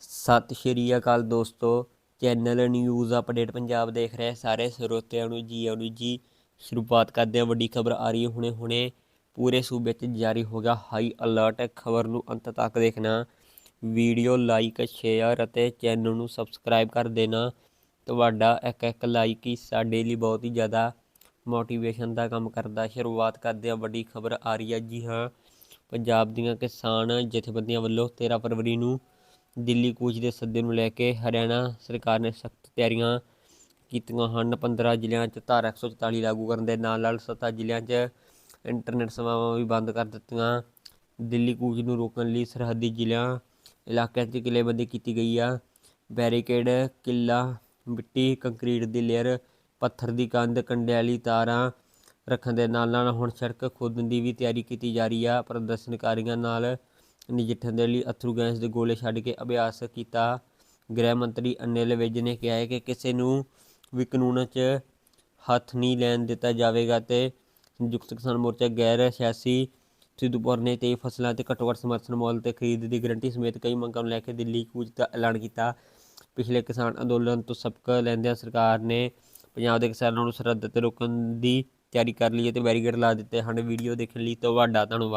ਸਤਿ ਸ਼੍ਰੀ ਅਕਾਲ ਦੋਸਤੋ, channel news update Punjab ਦੇਖ ਰਹੇ ਸਾਰੇ ਸਰੋਤਿਆਂ ਨੂੰ ਜੀ ਆਇਆਂ ਜੀ ਸ਼ੁਰੂਆਤ ਕਰਦੇ ਹਾਂ, ਵੱਡੀ ਖਬਰ ਆ ਰਹੀ ਹੈ ਹੁਣੇ ਹੁਣੇ। ਪੂਰੇ ਸੂਬੇ 'ਚ ਜਾਰੀ ਹੋ ਗਿਆ ਹਾਈ ਅਲਰਟ ਖਬਰ ਨੂੰ ਅੰਤ ਤੱਕ ਦੇਖਣਾ। ਵੀਡੀਓ ਲਾਈਕ ਸ਼ੇਅਰ ਅਤੇ ਚੈਨਲ ਨੂੰ ਸਬਸਕ੍ਰਾਈਬ ਕਰ ਦੇਣਾ। ਤੁਹਾਡਾ ਇੱਕ ਇੱਕ ਲਾਈਕ ਹੀ ਸਾਡੇ ਲਈ ਬਹੁਤ ਹੀ ਜ਼ਿਆਦਾ ਮੋਟੀਵੇਸ਼ਨ ਦਾ ਕੰਮ ਕਰਦਾ। ਸ਼ੁਰੂਆਤ ਕਰਦੇ ਹਾਂ, ਵੱਡੀ ਖਬਰ ਆ ਰਹੀ ਹੈ ਜੀ ਹਾਂ। ਪੰਜਾਬ ਦੀਆਂ ਕਿਸਾਨ ਜਥੇਬੰਦੀਆਂ ਵੱਲੋਂ 13 ਫਰਵਰੀ ਨੂੰ ਦਿੱਲੀ ਕੂਚ ਦੇ ਸੱਦੇ ਨੂੰ ਲੈ ਕੇ ਹਰਿਆਣਾ ਸਰਕਾਰ ਨੇ ਸਖਤ ਤਿਆਰੀਆਂ ਕੀਤੀਆਂ ਹਨ। 15 ਜ਼ਿਲ੍ਹਿਆਂ 'ਚ ਧਾਰਾ 144 ਲਾਗੂ ਕਰਨ ਦੇ ਨਾਲ ਨਾਲ 7 ਜ਼ਿਲ੍ਹਿਆਂ 'ਚ ਇੰਟਰਨੈਟ ਸੇਵਾਵਾਂ ਵੀ ਬੰਦ ਕਰ ਦਿੱਤੀਆਂ। ਦਿੱਲੀ ਕੂਚ ਨੂੰ ਰੋਕਣ ਲਈ ਸਰਹੱਦੀ ਜ਼ਿਲ੍ਹਿਆਂ ਇਲਾਕਿਆਂ 'ਚ ਕਿਲ੍ਹੇਬੰਦੀ ਕੀਤੀ ਗਈ ਆ। ਬੈਰੀਕੇਡ, ਕਿੱਲਾ, ਮਿੱਟੀ, ਕੰਕਰੀਟ ਦੀ ਲੇਅਰ, ਪੱਥਰ ਦੀ ਕੰਧ ਕੰਡੇ ਵਾਲੀ ਤਾਰਾਂ ਰੱਖਣ ਦੇ ਨਾਲ ਨਾਲ ਹੁਣ ਸੜਕ ਖੋਦਣ ਦੀ ਵੀ ਤਿਆਰੀ ਕੀਤੀ ਜਾ ਰਹੀ ਆ। ਪ੍ਰਦਰਸ਼ਨਕਾਰੀਆਂ ਨਾਲ ਨਜਿੱਠਣ ਦੇ ਲਈ ਅਥਰੂ ਗੈਸ ਦੇ ਗੋਲੇ ਛੱਡ ਕੇ ਅਭਿਆਸ ਕੀਤਾ। ਗ੍ਰਹਿ ਮੰਤਰੀ ਅਨਿਲ ਵਿਜ ਨੇ ਕਿਹਾ ਹੈ ਕਿ ਕਿਸੇ ਨੂੰ ਵੀ ਕਾਨੂੰਨ 'ਚ ਹੱਥ ਨਹੀਂ ਲੈਣ ਦਿੱਤਾ ਜਾਵੇਗਾ ਤੇ ਸੰਯੁਕਤ ਕਿਸਾਨ ਮੋਰਚਾ ਗੈਰ ਸਿਆਸੀ ਸਿੱਧੂਪੁਰ ਨੇ ਤੇ ਫਸਲਾਂ ਤੇ ਘੱਟੋ ਘੱਟ ਸਮਰਥਨ ਮੁੱਲ ਤੇ ਖਰੀਦ ਦੀ ਗਰੰਟੀ ਸਮੇਤ ਕਈ ਮੰਗਾਂ ਨੂੰ ਲੈ ਕੇ ਦਿੱਲੀ ਕੂਚ ਦਾ ਐਲਾਨ ਕੀਤਾ। ਪਿਛਲੇ ਕਿਸਾਨ ਅੰਦੋਲਨ ਤੋਂ ਸਬਕ ਲੈਂਦਿਆਂ ਸਰਕਾਰ ਨੇ ਪੰਜਾਬ ਦੇ ਕਿਸਾਨਾਂ ਨੂੰ ਸਰਹੱਦ ਤੇ ਰੋਕਣ ਦੀ ਤਿਆਰੀ ਕਰ ਲਈ ਹੈ ਤੇ ਬੈਰੀਕੇਡ ਲਾ ਦਿੱਤੇ ਹਨ। ਵੀਡੀਓ ਦੇਖਣ ਲਈ ਤੁਹਾਡਾ ਧੰਨਵਾਦ।